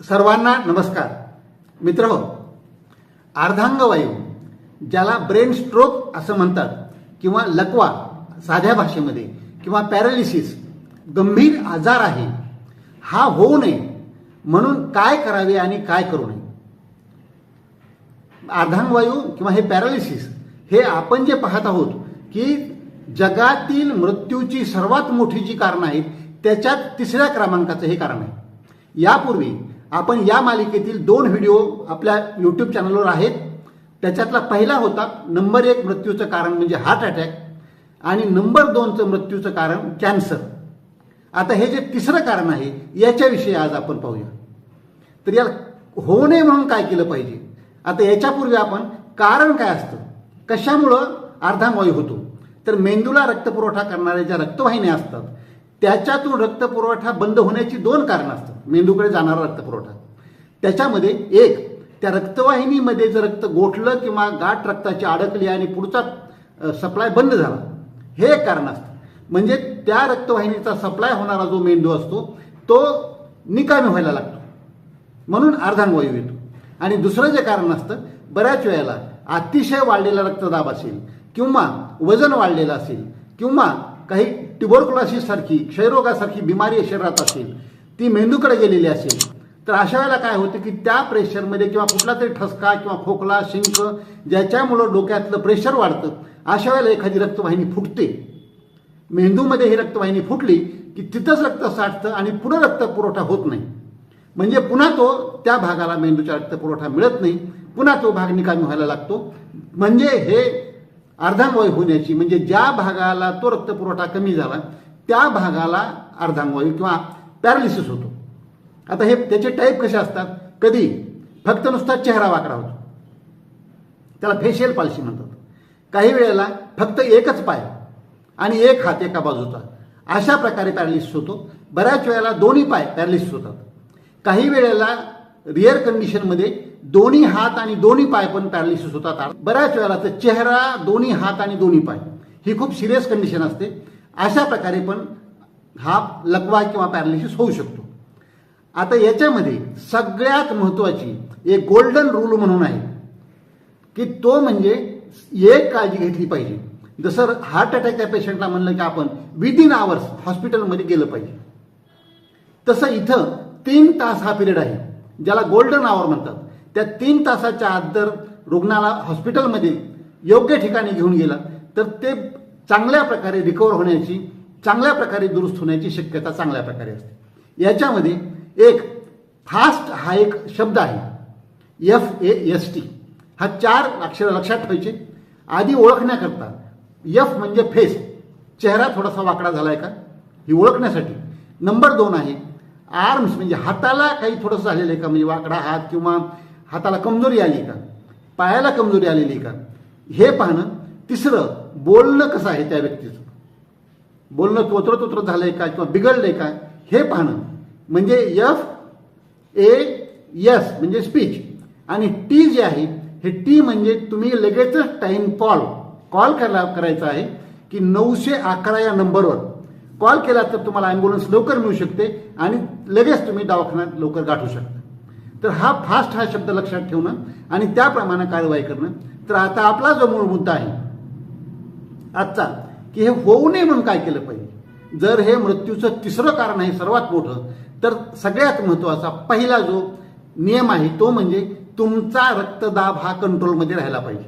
सर्वांना नमस्कार. मित्र हो अर्धांगवायू ज्याला ब्रेन स्ट्रोक असं म्हणतात किंवा लकवा साध्या भाषेमध्ये किंवा पॅरालिसिस गंभीर आजार आहे हा होऊ नये म्हणून काय करावे आणि काय करू नये? अर्धांगवायू किंवा हे पॅरालिसिस हे आपण जे पाहत आहोत की जगातील मृत्यूची सर्वात मोठी जी कारणं आहेत त्याच्यात तिसऱ्या क्रमांकाचं हे कारण आहे. यापूर्वी आपण या मालिकेतील दोन व्हिडिओ आपल्या यूट्यूब चॅनलवर आहेत. त्याच्यातला पहिला होता नंबर एक मृत्यूचं कारण म्हणजे हार्ट अटॅक आणि नंबर दोनचं मृत्यूचं कारण कॅन्सर. आता हे जे तिसरं कारण आहे याच्याविषयी आज आपण पाहूया. तर याला होऊ नये म्हणून काय केलं पाहिजे? आता याच्यापूर्वी आपण कारण काय असतं? कशामुळं? अर्धांगवायू होतो. तर मेंदूला रक्तपुरवठा करणाऱ्या ज्या रक्तवाहिन्या असतात त्याच्यातून रक्तपुरवठा बंद होण्याची दोन कारणं असतात. मेंदूकडे जाणारा रक्तपुरवठा. त्याच्यामध्ये एक त्या रक्तवाहिनीमध्ये जर रक्त गोठलं किंवा गाठ रक्ताची अडकली आणि पुढचा सप्लाय बंद झाला हे एक कारण असतं. म्हणजे त्या रक्तवाहिनीचा सप्लाय होणारा जो मेंदू असतो तो निकामी व्हायला लागतो. म्हणून अर्धांगवायू येतो. आणि दुसरं जे कारण असतं बऱ्याच वेळेला अतिशय वाढलेला रक्तदाब असेल किंवा वजन वाढलेलं असेल किंवा काही ट्युबरक्लॉसिससारखी क्षयरोगासारखी बिमारी शरीरात असेल ती मेंदूकडे गेलेली असेल तर अशा वेळेला काय होतं की त्या प्रेशरमध्ये किंवा कुठला तरी ठसका किंवा खोकला शिंक ज्याच्यामुळं डोक्यातलं प्रेशर वाढतं अशा वेळेला एखादी रक्तवाहिनी फुटते. मेंदूमध्ये ही रक्तवाहिनी फुटली की तिथंच रक्त साठतं आणि पुन्हा रक्त पुरवठा होत नाही. म्हणजे पुन्हा तो त्या भागाला मेंदूचा रक्तपुरवठा मिळत नाही पुन्हा तो भाग निकामी व्हायला लागतो. म्हणजे हे अर्धांगवायू होण्याची म्हणजे ज्या भागाला तो रक्तपुरवठा कमी झाला त्या भागाला अर्धांगवायू किंवा पॅरालिसिस होतो. आता हे त्याचे टाईप कसे असतात? कधी? फक्त नुसता चेहरा वाकडा होतो. त्याला फेशियल पालशी म्हणतात. काही वेळेला फक्त एकच पाय आणि एक हात एका बाजूचा. अशा प्रकारे पॅरालिसिस होतो. बऱ्याच वेळेला दोन्ही पाय पॅरालिसिस होतात. काही वेळेला रिअर कंडिशनमध्ये दोन्ही हात आणि दोन्ही पाय पण पॅरालिसिस होतात. बऱ्याच वेळेला तर चेहरा दोन्ही हात आणि दोन्ही पाय. ही खूप सिरियस कंडिशन असते. अशा प्रकारे पण हा लकवा किंवा पॅरालिसिस होऊ शकतो. आता याच्यामध्ये सगळ्यात महत्वाची एक गोल्डन रूल म्हणून आहे की तो म्हणजे एक काळजी घेतली पाहिजे. जसं हार्ट अटॅकच्या पेशंटला म्हणलं की आपण विदिन आवर्स हॉस्पिटलमध्ये गेलं पाहिजे. तसं इथं तीन तास हा पिरियड आहे ज्याला गोल्डन आवर म्हणतात. त्या तीन तासाच्या आत जर रुग्णाला हॉस्पिटलमध्ये योग्य ठिकाणी घेऊन गेला तर ते चांगल्या प्रकारे रिकवर होण्याची चांगल्या प्रकारे दुरुस्त होण्याची शक्यता चांगल्या प्रकारे असते. याच्यामध्ये एक फास्ट हा एक शब्द आहे एफ ए एस टी हा चार अक्षर लक्षात ठेवायचे. आधी ओळखण्याकरता एफ म्हणजे फेस चेहरा थोडासा वाकडा झालाय का? ही ओळखण्यासाठी. नंबर दोन आहे आर्म्स म्हणजे हाताला काही थोडंसं झालेलं आहे का? म्हणजे वाकडा हात किंवा हाताला कमजोरी आली का? पायाला कमजोरी आलेली का? हे पाहणं तिसरं बोलणं कसं आहे त्या व्यक्तीचं? बोलणं तोत्र तोत्र झालंय का किंवा बिघडलंय का? हे पाहणं. म्हणजे एफ ए यस म्हणजे स्पीच आणि टी जे आहे हे टी म्हणजे तुम्ही लगेचच टाइम कॉल कॉल करा करायचा आहे की नऊशे अकरा या नंबरवर कॉल केला तर तुम्हाला ॲम्ब्युलन्स लवकर मिळू शकते आणि लगेच तुम्ही दवाखान्यात लवकर गाठू शकता. तर हा फास्ट हा शब्द लक्षात ठेवणं आणि त्याप्रमाणे कारवाई करणं. तर आता आपला जो मूळ मुद्दा आहे आजचा की हे होऊ नये म्हणून काय केलं पाहिजे? जर हे मृत्यूचं तिसरं कारण आहे सर्वात मोठं तर सगळ्यात महत्त्वाचा पहिला जो नियम आहे तो म्हणजे तुमचा रक्तदाब हा कंट्रोलमध्ये राहायला पाहिजे.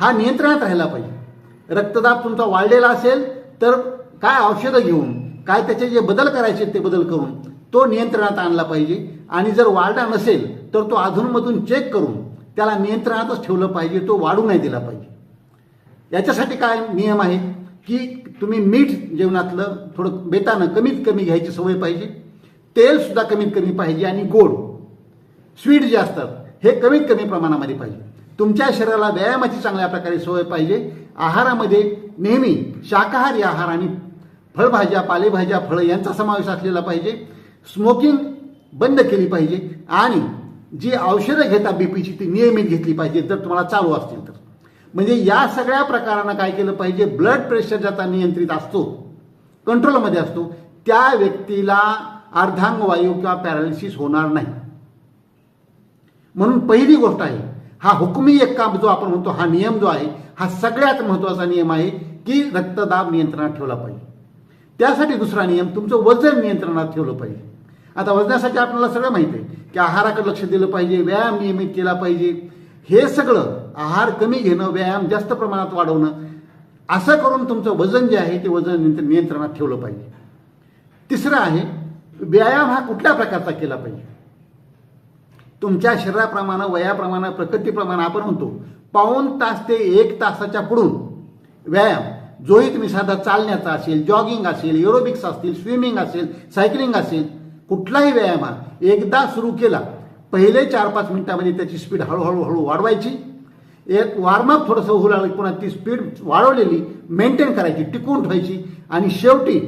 हा नियंत्रणात राहायला पाहिजे. रक्तदाब तुमचा वाढलेला असेल तर काय औषधं घेऊन काय त्याचे जे बदल करायचे ते बदल करून तो नियंत्रणात आणला पाहिजे. आणि जर वाढला नसेल तर तो अधूनमधून चेक करून त्याला नियंत्रणातच ठेवलं पाहिजे तो वाढू नाही दिला पाहिजे. याच्यासाठी काय नियम आहे की तुम्ही मीठ जेवणातलं थोडं बेतानं कमीत कमी घ्यायची सवय पाहिजे तेलसुद्धा कमीत कमी पाहिजे आणि गोड. स्वीट जे असतात हे कमीत कमी प्रमाणामध्ये पाहिजे. तुमच्या शरीराला व्यायामाची चांगल्या प्रकारे सवय पाहिजे. आहारामध्ये नेहमी शाकाहारी आहार आणि फळभाज्या पालेभाज्या फळं यांचा समावेश असलेला पाहिजे. स्मोकिंग बंद केली पाहिजे. आणि जी औषधं घेता बीपीची ती नियमित घेतली पाहिजे जर तुम्हाला चालू असतील तर. म्हणजे या सगळ्या प्रकारांना काय केलं पाहिजे? ब्लड प्रेशर ज्याचा नियंत्रित असतो कंट्रोलमध्ये असतो त्या व्यक्तीला अर्धांगवायू किंवा पॅरालिसिस होणार नाही. म्हणून पहिली गोष्ट आहे हा हुकमी एक काम जो आपण म्हणतो हा नियम जो आहे हा सगळ्यात महत्त्वाचा नियम आहे की रक्तदाब नियंत्रणात ठेवला पाहिजे. त्यासाठी दुसरा नियम तुमचं वजन नियंत्रणात ठेवलं पाहिजे. आता वजनासाठी आपल्याला सगळं माहिती आहे की आहाराकडे लक्ष दिलं पाहिजे व्यायाम नियमित केला पाहिजे. हे सगळं आहार कमी घेणं व्यायाम जास्त प्रमाणात वाढवणं असं करून तुमचं वजन जे आहे ते वजन नियंत्र- नियंत्रणात ठेवलं पाहिजे. तिसरं आहे व्यायाम हा कुठल्या प्रकारचा केला पाहिजे? तुमच्या शरीराप्रमाणे वयाप्रमाणे प्रकृतीप्रमाणे आपण म्हणतो पाऊण तास ते एक तासाच्या पुढून व्यायाम जोही तुम्ही साधा चालण्याचा असेल जॉगिंग असेल एरोबिक्स असतील स्विमिंग असेल सायकलिंग असेल कुठलाही व्यायाम हा एकदा सुरू केला पहिले चार पाच मिनिटामध्ये त्याची स्पीड हळूहळू हळू वाढवायची. एक वॉर्मअप थोडंसं होऊ लागलं पुन्हा ती स्पीड वाढवलेली मेंटेन करायची टिकवून ठेवायची. आणि शेवटी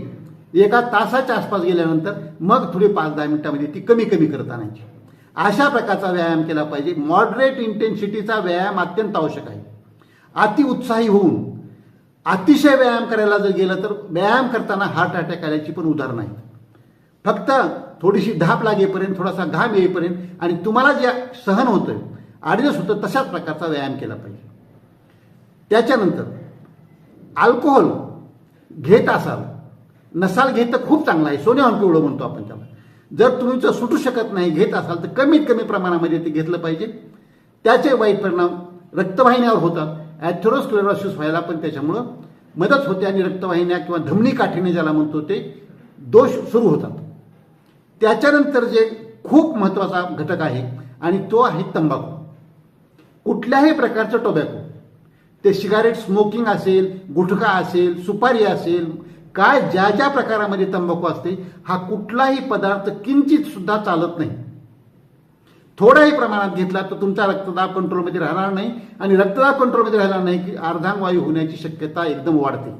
एका तासाच्या आसपास गेल्यानंतर मग थोडी पाच दहा मिनिटामध्ये ती कमी कमी करत आणायची. अशा प्रकारचा व्यायाम केला पाहिजे. मॉडरेट इंटेन्सिटीचा व्यायाम अत्यंत आवश्यक आहे. अति उत्साही होऊन अतिशय व्यायाम करायला जर गेलं तर व्यायाम करताना हार्ट अटॅक आल्याची पण उदाहरणं आहेत. फक्त थोडीशी धाप लागेपर्यंत थोडासा घाम येईपर्यंत आणि तुम्हाला जे सहन होतं ॲडजस्ट होतं तशाच प्रकारचा व्यायाम केला पाहिजे. त्याच्यानंतर अल्कोहोल घेत असाल नसाल घेत तर खूप चांगला आहे. सोन्याहून पिवळं म्हणतो आपण त्याला. जर तुम्ही जर सुटू शकत नाही घेत असाल तर कमीत कमी प्रमाणामध्ये ते घेतलं पाहिजे. त्याचे वाईट परिणाम रक्तवाहिन्यावर होतात. ॲथेरोस्क्लेरोसिस व्हायला पण त्याच्यामुळं मदत होते आणि रक्तवाहिन्या किंवा धमनी काठीने ज्याला म्हणतो ते दोष सुरू होतात. त्याच्यानंतर जे खूप महत्त्वाचा घटक आहे आणि तो आहे तंबाखू. कुठल्याही प्रकारचं टोबॅको. ते सिगारेट स्मोकिंग असेल गुटखा असेल सुपारी असेल काय ज्या ज्या प्रकारामध्ये तंबाखू असते हा कुठलाही पदार्थ किंचित सुद्धा चालत नाही. थोड्याही प्रमाणात घेतला तर तुमचा रक्तदाब कंट्रोलमध्ये राहणार नाही आणि रक्तदाब कंट्रोलमध्ये राहणार नाही की अर्धांगवायू होण्याची शक्यता एकदम वाढते.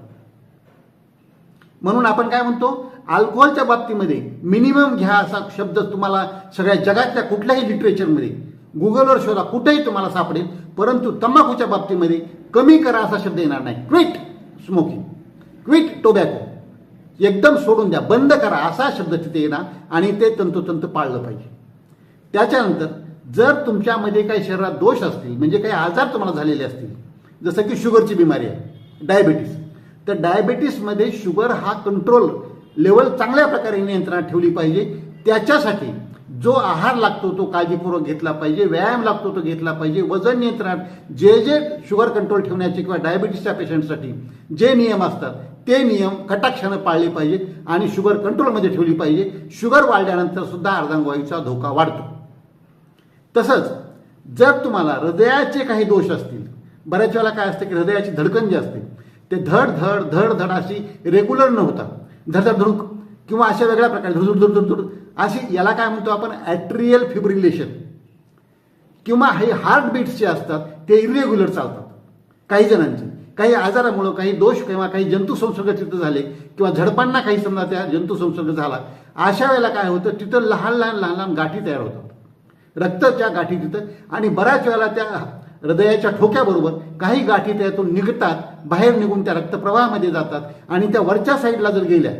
म्हणून आपण काय म्हणतो? अल्कोहोलच्या बाबतीमध्ये मिनिमम घ्या असा शब्द तुम्हाला सगळ्या जगातल्या कुठल्याही लिटरेचरमध्ये गुगलवर शोधा कुठेही तुम्हाला सापडेल. परंतु तंबाखूच्या बाबतीमध्ये कमी करा असा शब्द येणार नाही. क्विट स्मोकिंग क्विट टोबॅको एकदम सोडून द्या. बंद करा असा शब्द तिथे येणार आणि ते तंतोतंत पाळलं पाहिजे. त्याच्यानंतर जर तुमच्यामध्ये काही शरीरात दोष असतील म्हणजे काही आजार तुम्हाला झालेले असतील जसं की शुगरची बिमारी आहे डायबिटीस तर डायबिटीसमध्ये शुगर हा कंट्रोल लेवल चांगल्या प्रकारे नियंत्रणात ठेवली पाहिजे. त्याच्यासाठी जो आहार लागतो तो काळजीपूर्वक घेतला पाहिजे व्यायाम लागतो तो घेतला पाहिजे. वजन नियंत्रणात जे जे शुगर कंट्रोल ठेवण्याचे किंवा डायबिटीसच्या पेशंटसाठी जे नियम असतात ते नियम कटाक्षानं पाळले पाहिजे आणि शुगर कंट्रोलमध्ये ठेवली पाहिजे. शुगर वाढल्यानंतर सुद्धा अर्धांगवायूचा धोका वाढतो. तसंच जर तुम्हाला हृदयाचे काही दोष असतील बऱ्याच वेळेला काय असतं की हृदयाची धडकन जी असते ते धड धड धड धड अशी रेग्युलर न होता धडधड धडूक किंवा अशा वेगळ्या प्रकारे धुडधुड धुडधुड धुड अशी याला काय म्हणतो आपण? ॲट्रियल फिब्रिलेशन किंवा हे हार्टबीट्स जे असतात ते इरेग्युलर चालतात. काही जणांचे. काही आजारामुळं काही दोष किंवा काही जंतुसंसर्ग तिथं झाले किंवा झडपांना काही समजा त्या जंतुसंसर्ग झाला अशा वेळेला काय होतं? तिथं लहान लहान लहान लहान गाठी तयार होतात. रक्ताच्या गाठी तिथं. आणि बऱ्याच वेळेला त्या हृदयाच्या ठोक्याबरोबर काही गाठी त्यातून निघतात बाहेर निघून त्या रक्तप्रवाहामध्ये जातात आणि त्या वरच्या साईडला जर गेल्या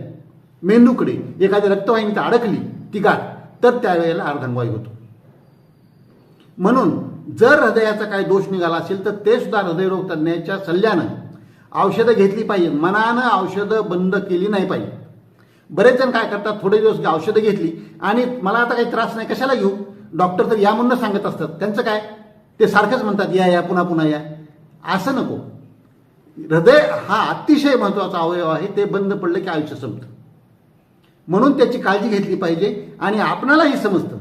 मेंदूकडे एखाद्या रक्तवाहिनीत अडकली ती गाठ तर त्यावेळेला अर्धांगवायू होतो. म्हणून जर हृदयाचा काही दोष निघाला असेल तर ते सुद्धा हृदयरोग तज्ज्ञाच्या सल्ल्यानं औषधं घेतली पाहिजे मनानं औषधं बंद केली नाही पाहिजे बरेच जण काय करतात थोडे दिवस औषधं घेतली आणि मला आता काही त्रास नाही कशाला घेऊ? डॉक्टर तर या म्हणून सांगत असतात. त्यांचं काय? ते सारखंच म्हणतात या या पुन्हा पुन्हा या. असं नको. हृदय हा अतिशय महत्त्वाचा अवयव आहे ते बंद पडलं की आयुष्य संपतं. म्हणून त्याची काळजी घेतली पाहिजे आणि आपणालाही समजतं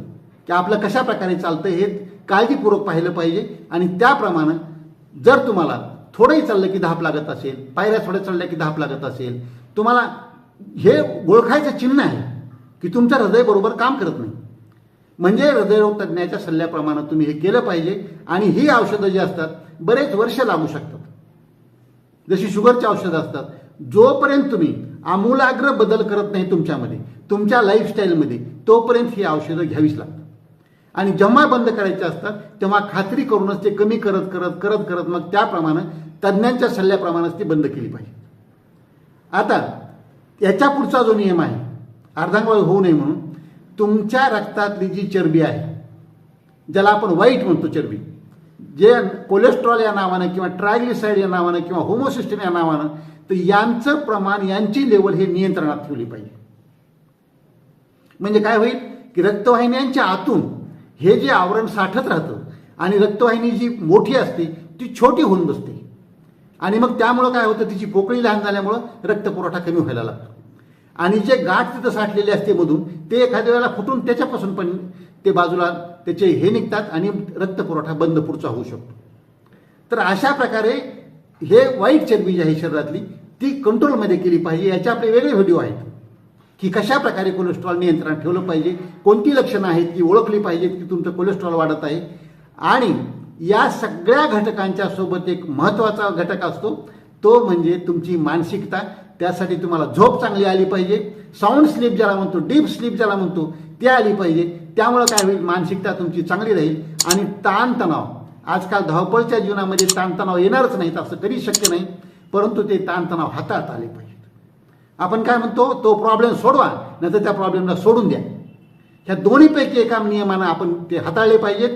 की आपलं कशा प्रकारे चालतं हे काळजीपूर्वक पाहिलं पाहिजे आणि त्याप्रमाणे जर तुम्हाला थोडंही चाललं की धाप लागत असेल पायऱ्या थोड्या चढल्या की धाप लागत असेल तुम्हाला हे ओळखायचं चिन्ह आहे की तुमचं हृदय बरोबर काम करत नाही. म्हणजे हृदयरोग तज्ज्ञाच्या सल्ल्याप्रमाणे तुम्ही हे केलं पाहिजे आणि ही औषधं जी असतात बरेच वर्ष लागू शकतात. जशी शुगरची औषधं असतात जोपर्यंत तुम्ही आमूलाग्र बदल करत नाही तुमच्यामध्ये तुमच्या लाईफस्टाईलमध्ये तोपर्यंत ही औषधं घ्यावीच लागतात. आणि जेव्हा बंद करायचे असतात तेव्हा खात्री करूनच ते कमी करत करत करत करत मग त्याप्रमाणे तज्ज्ञांच्या सल्ल्याप्रमाणेच ती बंद केली पाहिजे. आता याच्या पुढचा जो नियम आहे अर्धांगवायू होऊ नये म्हणून तुमच्या रक्तातली जी चरबी आहे ज्याला आपण वाईट म्हणतो चरबी जे कोलेस्ट्रॉल या नावानं किंवा ट्रायग्लिसाईड या नावानं किंवा होमोसिस्टम या नावानं तर यांचं प्रमाण यांची लेवल हे नियंत्रणात ठेवली पाहिजे. म्हणजे काय होईल? की रक्तवाहिन्यांच्या आतून हे जे आवरण साठत राहतं आणि रक्तवाहिनी जी मोठी असते ती छोटी होऊन बसते. आणि मग त्यामुळं काय होतं? तिची पोकळी लहान झाल्यामुळं रक्तपुरवठा कमी व्हायला लागतो. आणि जे गाठ तिथं साठलेले असते मधून ते एखाद्या वेळेला फुटून त्याच्यापासून पण ते बाजूला त्याचे हे निघतात आणि रक्तपुरवठा बंद पुढचा होऊ शकतो. तर अशा प्रकारे हे वाईट चरबी जी आहे शरीरातली ती कंट्रोलमध्ये केली पाहिजे याचे आपले वेगळे व्हिडिओ आहेत. की कशा प्रकारे कोलेस्ट्रॉल नियंत्रणात ठेवलं पाहिजे कोणती लक्षणं आहेत ती ओळखली पाहिजेत की तुमचं कोलेस्ट्रॉल वाढत आहे. आणि या सगळ्या घटकांच्या सोबत एक महत्त्वाचा घटक असतो तो म्हणजे तुमची मानसिकता. त्यासाठी तुम्हाला झोप चांगली आली पाहिजे. साऊंड स्लीप ज्याला म्हणतो डीप स्लीप ज्याला म्हणतो ते आली पाहिजे. त्यामुळं काय होईल? मानसिकता तुमची चांगली राहील आणि ताणतणाव. आजकाल धावपळच्या जीवनामध्ये ताणतणाव येणारच नाहीत असं कधी शक्य नाही. परंतु ते ताणतणाव हाताळता आले पाहिजेत. आपण काय म्हणतो? तो प्रॉब्लेम सोडवा नाही तर त्या प्रॉब्लेमला सोडून द्या. ह्या दोन्हीपैकी एका नियमानं आपण ते हाताळले पाहिजेत.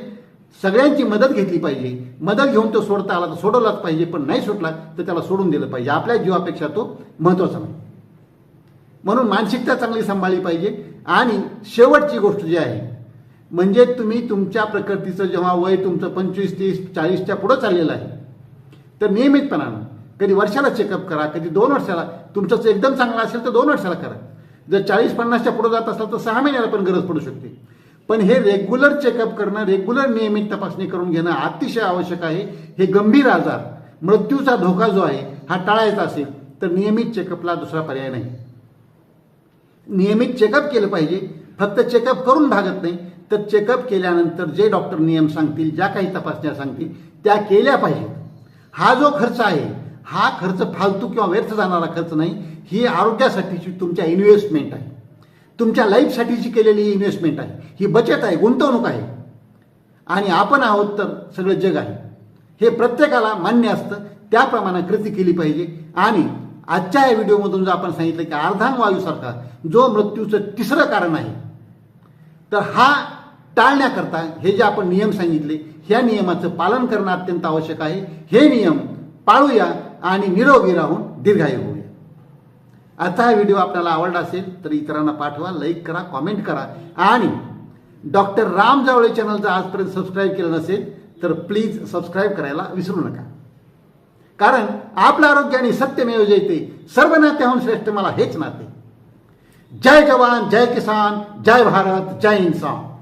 सगळ्यांची मदत घेतली पाहिजे. मदत घेऊन तो सोडता आला तर सोडवलाच पाहिजे पण नाही सुटला तर त्याला सोडून दिलं पाहिजे. आपल्या जीवापेक्षा तो महत्त्वाचा नाही म्हणून मानसिकता चांगली सांभाळली पाहिजे. आणि शेवटची गोष्ट जी आहे म्हणजे तुम्ही तुमच्या प्रकृतीचं जेव्हा वय तुमचं पंचवीस तीस चाळीसच्या पुढं चाललेलं आहे तर नियमितपणानं कधी वर्षाला चेकअप करा कधी दोन वर्षाला. तुमचं एकदम चांगलं असेल तर दोन वर्षाला करा. जर चाळीस पन्नासच्या पुढे जात असाल तर सहा महिन्याला पण गरज पडू शकते. पण हे रेग्युलर चेकअप करणं रेग्युलर नियमित तपासणी करून घेणं अतिशय आवश्यक आहे. हे गंभीर आजार मृत्यूचा धोका जो आहे हा टाळायचा असेल तर नियमित चेकअपला दुसरा पर्याय नाही. नियमित चेकअप केलं पाहिजे. फक्त चेकअप करून भागत नाही तर चेकअप केल्यानंतर जे डॉक्टर नियम सांगतील ज्या काही तपासण्या सांगतील त्या केल्या पाहिजेत. हा जो खर्च आहे हा खर्च फालतू किंवा व्यर्थ जाणारा खर्च नाही ही आरोग्यासाठीची तुमच्या इन्व्हेस्टमेंट आहे. तुमच्या लाईफसाठीची केलेली इन्व्हेस्टमेंट आहे ही बचत आहे गुंतवणूक आहे. आणि आपण आहोत तर सगळं जग आहे. हे प्रत्येकाला मान्य असतं त्याप्रमाणे कृती केली पाहिजे. आणि आजच्या या व्हिडिओमधून जर आपण सांगितलं की अर्धांग वायूसारखा जो मृत्यूचं तिसरं कारण आहे तर हा टाळण्याकरता हे जे आपण नियम सांगितले ह्या नियमाचं पालन करणं अत्यंत आवश्यक आहे. हे नियम पाळूया आणि निरोगी राहून दीर्घायू आता हा व्हिडिओ आपल्याला आवडला असेल तर इतरांना पाठवा लाईक करा कॉमेंट करा. आणि डॉक्टर राम जावळे चॅनल जर आजपर्यंत सबस्क्राईब केलं नसेल तर प्लीज सबस्क्राईब करायला विसरू नका. कारण आपलं आरोग्य आणि सत्यमेव जयते सर्व नात्याहून श्रेष्ठ मला हेच नाते. जय जवान जय किसान जय भारत जय इन्सान.